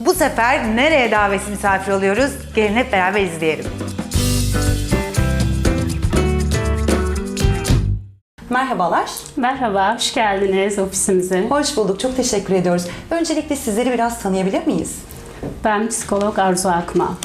Bu sefer nereye davetsiz misafir oluyoruz? Gelin hep beraber izleyelim. Merhabalar. Merhaba, hoş geldiniz ofisimize. Hoş bulduk. Çok teşekkür ediyoruz. Öncelikle sizleri biraz tanıyabilir miyiz? Ben psikolog Arzu Akma.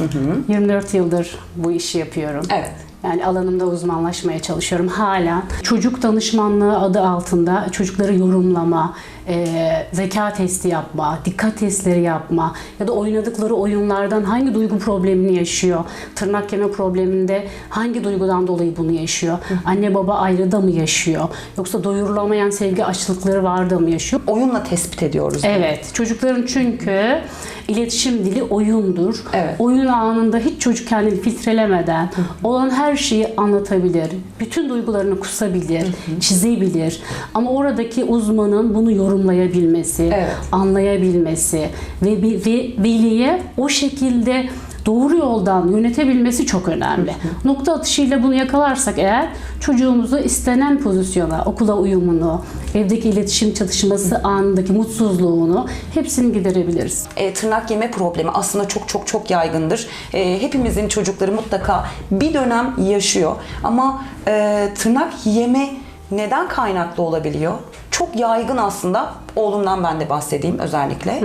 24 yıldır bu işi yapıyorum. Evet. Yani alanımda uzmanlaşmaya çalışıyorum hala. Çocuk danışmanlığı adı altında çocukları yorumlama, e, zeka testi yapma, dikkat testleri yapma ya da oynadıkları oyunlardan hangi duygu problemini yaşıyor, tırnak yeme probleminde hangi duygudan dolayı bunu yaşıyor, anne baba ayrıda mı yaşıyor, yoksa doyurulamayan sevgi açlıkları var da mı yaşıyor? Oyunla tespit ediyoruz. Evet, çocukların çünkü iletişim dili oyundur. Evet. Oyun anında hiç çocuk kendini filtrelemeden olan her şeyi anlatabilir. Bütün duygularını kusabilir, çizebilir. Ama oradaki uzmanın bunu yorumlayabilmesi, Evet. anlayabilmesi ve ve veliye o şekilde doğru yoldan yönetebilmesi çok önemli. Nokta atışıyla bunu yakalarsak eğer çocuğumuzu istenen pozisyona, okula uyumunu, evdeki iletişim çatışması anındaki mutsuzluğunu hepsini giderebiliriz. E, tırnak yeme problemi aslında çok çok çok yaygındır. E, hepimizin çocukları mutlaka bir dönem yaşıyor. Ama e, tırnak yeme neden kaynaklı olabiliyor? Çok yaygın aslında. Oğlumdan ben de bahsedeyim özellikle.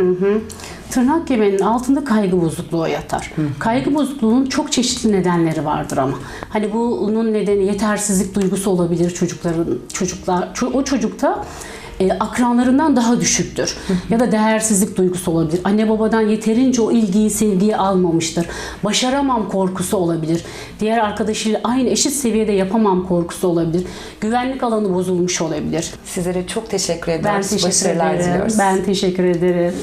Tırnak yemenin altında kaygı bozukluğu yatar. Kaygı bozukluğunun çok çeşitli nedenleri vardır ama. Hani bunun nedeni yetersizlik duygusu olabilir çocukların çocuklar ço- o çocukta e, akranlarından daha düşüktür. ya da değersizlik duygusu olabilir. Anne babadan yeterince o ilgiyi, sevgiyi almamıştır. Başaramam korkusu olabilir. Diğer arkadaşıyla aynı eşit seviyede yapamam korkusu olabilir. Güvenlik alanı bozulmuş olabilir. Sizlere çok teşekkür Ben ediyoruz. teşekkür Başarılar ederim. diliyoruz. Ben teşekkür ederim.